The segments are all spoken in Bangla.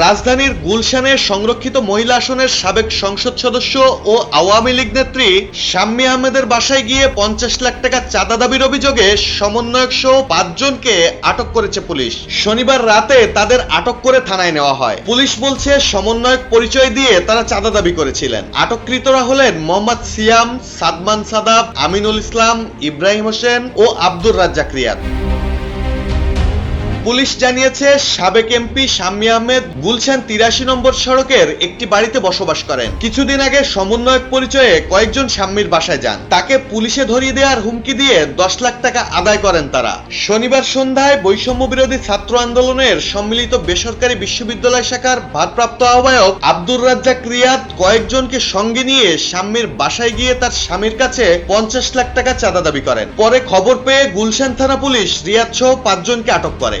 রাজধানীর গুলশানের সংরক্ষিত মহিলা আসনের সাবেক সংসদ সদস্য ও আওয়ামী লীগ নেত্রী শাম্মী আহমেদের বাসায় গিয়ে পঞ্চাশ লাখ টাকা চাঁদা দাবির অভিযোগে সমন্বয়ক সহ পাঁচজনকে আটক করেছে পুলিশ। শনিবার রাতে তাদের আটক করে থানায় নেওয়া হয়। পুলিশ বলছে, সমন্বয়ক পরিচয় দিয়ে তারা চাঁদা দাবি করেছিলেন। আটককৃতরা হলেন মোহাম্মদ সিয়াম, সাদমান সাদাব, আমিনুল ইসলাম, ইব্রাহিম হোসেন ও আব্দুর রাজ্জাক রিয়াদ। পুলিশ জানিয়েছে, সাবেক এমপি শাম্মী আহমেদ গুলশান তিরাশি নম্বর সড়কের একটি বাড়িতে বসবাস করেন। কিছুদিন আগে সমন্বয়ক পরিচয়ে কয়েকজন শাম্মীর বাসায় যান। তাকে পুলিশে ধরিয়ে দেওয়ার হুমকি দিয়ে দশ লাখ টাকা আদায় করেন তারা। শনিবার সন্ধ্যায় বৈষম্য বিরোধী ছাত্র আন্দোলনের সম্মিলিত বেসরকারি বিশ্ববিদ্যালয় শাখার ভারপ্রাপ্ত আহ্বায়ক আব্দুর রাজ্জাক রিয়াদ কয়েকজনকে সঙ্গে নিয়ে শাম্মীর বাসায় গিয়ে তার স্বামীর কাছে পঞ্চাশ লাখ টাকা চাঁদা দাবি করেন। পরে খবর পেয়ে গুলশান থানা পুলিশ রিয়াদ সহ পাঁচজনকে আটক করে।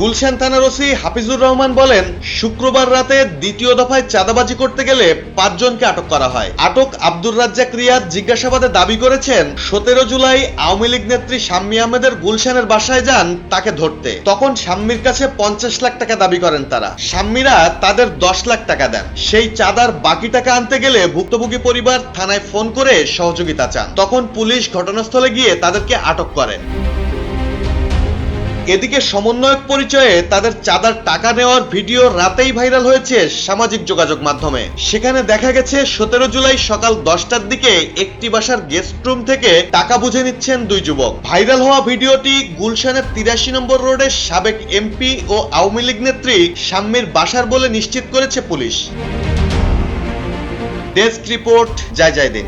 গুলশান থানার ওসি হাফিজুর রহমান বলেন, শুক্রবার রাতে দ্বিতীয় দফায় চাঁদাবাজি করতে গেলে পাঁচজনকে আটক করা হয়। আটক আব্দুর রাজ্জাক রিয়াদ জিজ্ঞাসাবাদে দাবি করেছেন, সতেরো জুলাই আওয়ামী লীগ নেত্রী শাম্মী আহমেদের গুলশানের বাসায় যান তাকে ধরতে। তখন শাম্মীর কাছে পঞ্চাশ লাখ টাকা দাবি করেন তারা। শাম্মীরা তাদের দশ লাখ টাকা দেন। সেই চাঁদার বাকি টাকা আনতে গেলে ভুক্তভোগী পরিবার থানায় ফোন করে সহযোগিতা চান। তখন পুলিশ ঘটনাস্থলে গিয়ে তাদেরকে আটক করেন এদিকে সমন্বয়ক পরিচয়ে তাদের চাঁদার টাকা নেওয়ার ভিডিও রাতেই ভাইরাল হয়েছে সামাজিক যোগাযোগ মাধ্যমে। সেখানে দেখা গেছে, সতেরো জুলাই সকাল দশটার দিকে একটি বাসার গেস্ট রুম থেকে টাকা বুঝে নিচ্ছেন দুই যুবক। ভাইরাল হওয়া ভিডিওটি গুলশানের তিরাশি নম্বর রোডের সাবেক এমপি ও আওয়ামী লীগ নেত্রী সাম্যের বাসার বলে নিশ্চিত করেছে পুলিশ। ডেস্ক রিপোর্ট, জয় জয় দিন